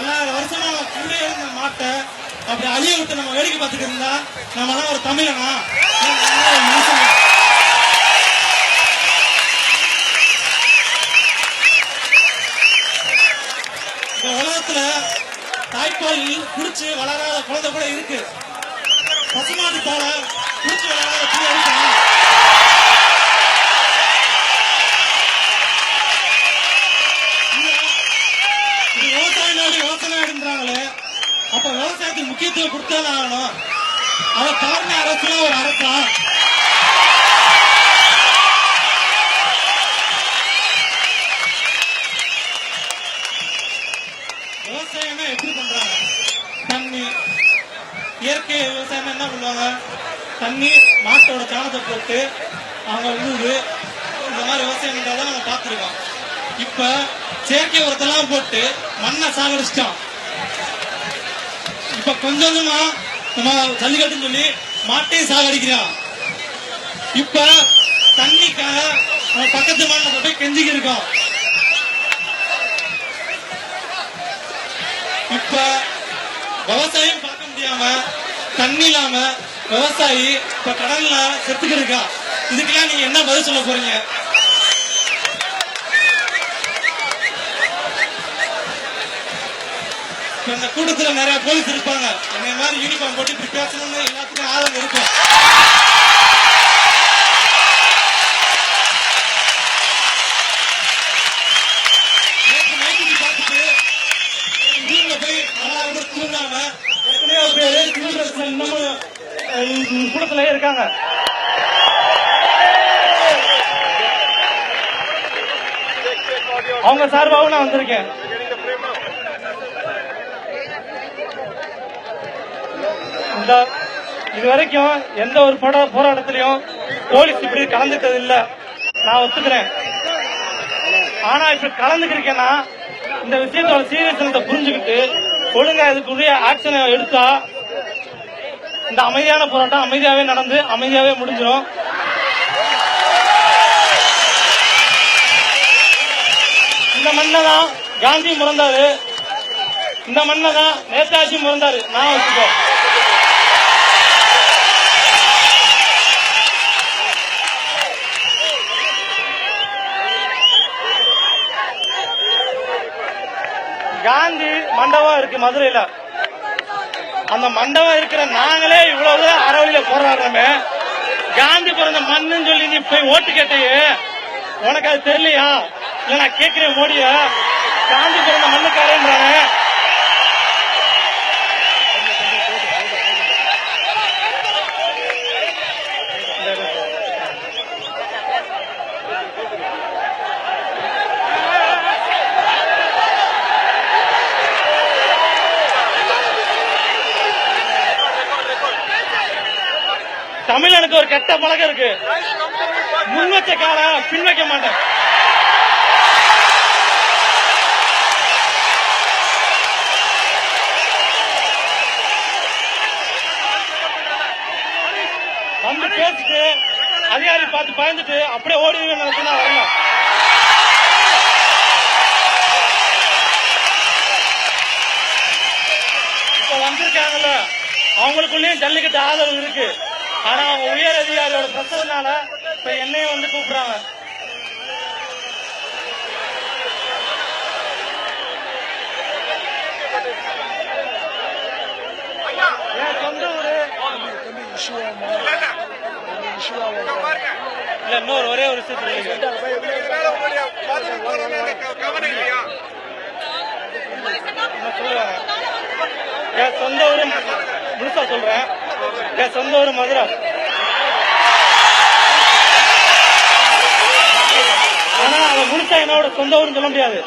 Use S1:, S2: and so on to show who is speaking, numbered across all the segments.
S1: பல்லாயிரம் வருஷமா கூட இருந்த மாட்டை அப்படி அழிய விட்டு நம்ம வேடிக்கை பார்த்துட்டு இருந்தா நம்மளாம் ஒரு தமிழனா? இந்த உலகத்துல தாய்ப்பால் குடிச்சு வளராத குழந்தை கூட இருக்கு. பசுமாட்டு பாலை குடிச்சு வளராத பிள்ளை இருக்கா. அப்ப விவசாயத்துக்கு முக்கியத்துவம் கொடுத்தாலும் ஆகணும் அதை தவறின அரசுலாம் ஒரு அரசா? விவசாயம்னா எப்படி பண்றாங்க? தண்ணி இயற்கை விவசாயம் என்ன பண்ணுவாங்க? தண்ணி மாட்டோட சாணத்தை போட்டு அவங்க உழுது இந்த மாதிரி விவசாயம் பண்றதை நம்ம பார்த்துருக்கோம். இப்ப செயற்கை உரத்தெல்லாம் போட்டு மண்ணை சாகடிச்சிட்டோம். இப்ப கொஞ்சம் கொஞ்சமா நம்ம ஜல்லிக்கட்டுன்னு சொல்லி மாட்டையும் சாகடிக்கிறான். இப்ப தண்ணிக்காக நம்ம பக்கத்து மாநிலத்தை போய் கெஞ்சிக்கி இருக்கோம் இப்ப விவசாயம் பார்க்க முடியாம தண்ணி இல்லாம விவசாயி இப்ப கடல்ல செத்துக்கிட்டு இருக்கா இதுக்கெல்லாம் நீங்க என்ன பதில் சொல்ல போறீங்க? இந்த கூட்டத்தில் நிறைய போலீஸ் இருப்பாங்க. என்ன மாதிரி யூனிஃபார்ம் போட்டு இப்படி பேசணும்னு எல்லாத்துக்கும் ஆதரவு இருக்கும். பார்த்துட்டு வந்து கூட்டத்துல இருக்காங்க. அவங்க சார்பாகவும் நான் வந்திருக்கேன். இந்த இது வரைக்கும் எந்த ஒரு போரா போராட்டத்திலையும் போலீஸ் இப்படி கலந்துட்டது இல்ல நான் ஒத்துக்கிறேன். ஆனா இப்ப கலந்துக்கிறீங்கன்னா இந்த விஷயத்தோட சீரியஸ்னத்தை புரிஞ்சுக்கிட்டு ஒழுங்கா இதுக்குரிய ஆக்ஷனை எடுத்தா இந்த அமைதியான போராட்டம் அமைதியாவே நடந்து அமைதியாவே முடிஞ்சிடும் இந்த மண்ணை தான் காந்தி முறந்தாரு. இந்த மண்ணை தான் நேதாஜி முறந்தாரு. நான் வச்சுக்கோ காந்தி மண்டபம் இருக்கு மதுரையில. அந்த மண்டபம் இருக்கிற நாங்களே இவ்வளவு அறவழியில போராடுறோமே. காந்தி பிறந்த மண்ணுன்னு சொல்லி நீ போய் ஓட்டு கேட்டையே. உனக்கு அது தெரியலையா? இல்ல நான் கேட்கிறேன் மோடிய. காந்தி பிறந்த மண்ணுக்காரன்றாங்க தமிழனுக்கு ஒரு கெட்ட பழக்கம் இருக்கு. முன் வச்ச கால பின் வைக்க மாட்டேன். வந்து பேசிட்டு அதிகாரி பார்த்து பயந்துட்டு அப்படியே ஓடிடுவேன் நினைச்சுனா வரணும். இப்ப வந்திருக்காங்கல்ல அவங்களுக்குள்ளேயும் ஜல்லிக்கட்டு ஆதரவு இருக்கு. ஆனா அவங்க உயர் அதிகாரியோட பிரச்சனைனால இப்ப என்னையும் வந்து கூப்பிடுறாங்க. என் சொந்த ஊரு. இல்ல இன்னொரு ஒரே ஒரு என் சொந்த ஊரு முழுசா சொல்றேன். சொந்த ஊர் மதுரை? ஆனா அதை முடிச்சா என்னோட சொந்த ஊருன்னு சொல்ல முடியாது.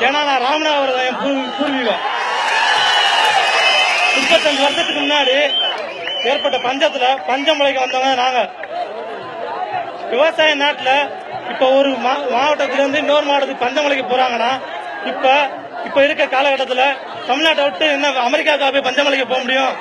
S1: ஏன்னா நான் ராமநாதபுரம் தான் என் பூர்வீகம் முப்பத்தஞ்சு வருஷத்துக்கு முன்னாடி ஏற்பட்ட பஞ்சத்துல பஞ்சமுலைக்கு வந்தவங்க நாங்க. விவசாய நாட்டுல இப்ப ஒரு மா- மாவட்டத்துல இருந்து இன்னொரு மாவட்டத்துக்கு பஞ்சமலைக்கு போறாங்கன்னா இப்ப இப்ப இருக்க காலகட்டத்துல தமிழ்நாட்டை விட்டு என்ன அமெரிக்காவுக்கு போய் பஞ்சமலைக்கு போக முடியும்?